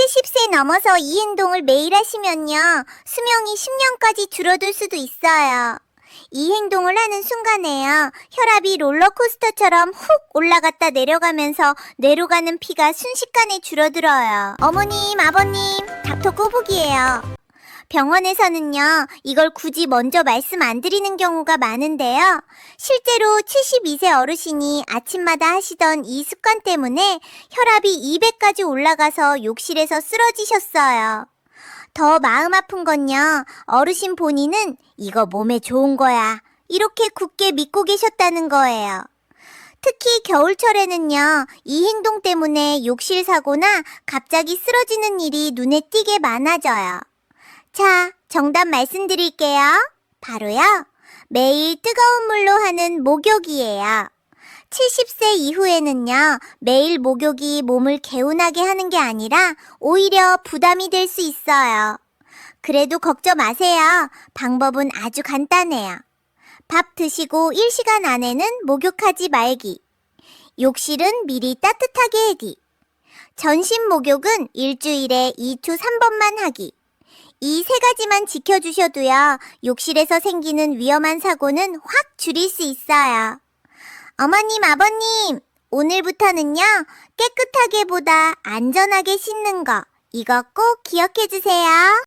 70세 넘어서 이 행동을 매일 하시면요, 수명이 10년까지 줄어들 수도 있어요. 이 행동을 하는 순간에요, 혈압이 롤러코스터처럼 훅 올라갔다 내려가면서 뇌로 가는 피가 순식간에 줄어들어요. 어머님, 아버님, 닥터 꼬북이에요. 병원에서는요, 이걸 굳이 먼저 말씀 안 드리는 경우가 많은데요. 실제로 72세 어르신이 아침마다 하시던 이 습관 때문에 혈압이 200까지 올라가서 욕실에서 쓰러지셨어요. 더 마음 아픈 건요, 어르신 본인은 이거 몸에 좋은 거야. 이렇게 굳게 믿고 계셨다는 거예요. 특히 겨울철에는요, 이 행동 때문에 욕실 사고나 갑자기 쓰러지는 일이 눈에 띄게 많아져요. 자, 정답 말씀드릴게요. 바로요. 매일 뜨거운 물로 하는 목욕이에요. 70세 이후에는요, 매일 목욕이 몸을 개운하게 하는 게 아니라 오히려 부담이 될 수 있어요. 그래도 걱정 마세요. 방법은 아주 간단해요. 밥 드시고 1시간 안에는 목욕하지 말기. 욕실은 미리 따뜻하게 해기. 전신 목욕은 일주일에 2초 3번만 하기. 이 세 가지만 지켜주셔도요, 욕실에서 생기는 위험한 사고는 확 줄일 수 있어요. 어머님, 아버님, 오늘부터는요, 깨끗하게보다 안전하게 씻는 거, 이거 꼭 기억해 주세요.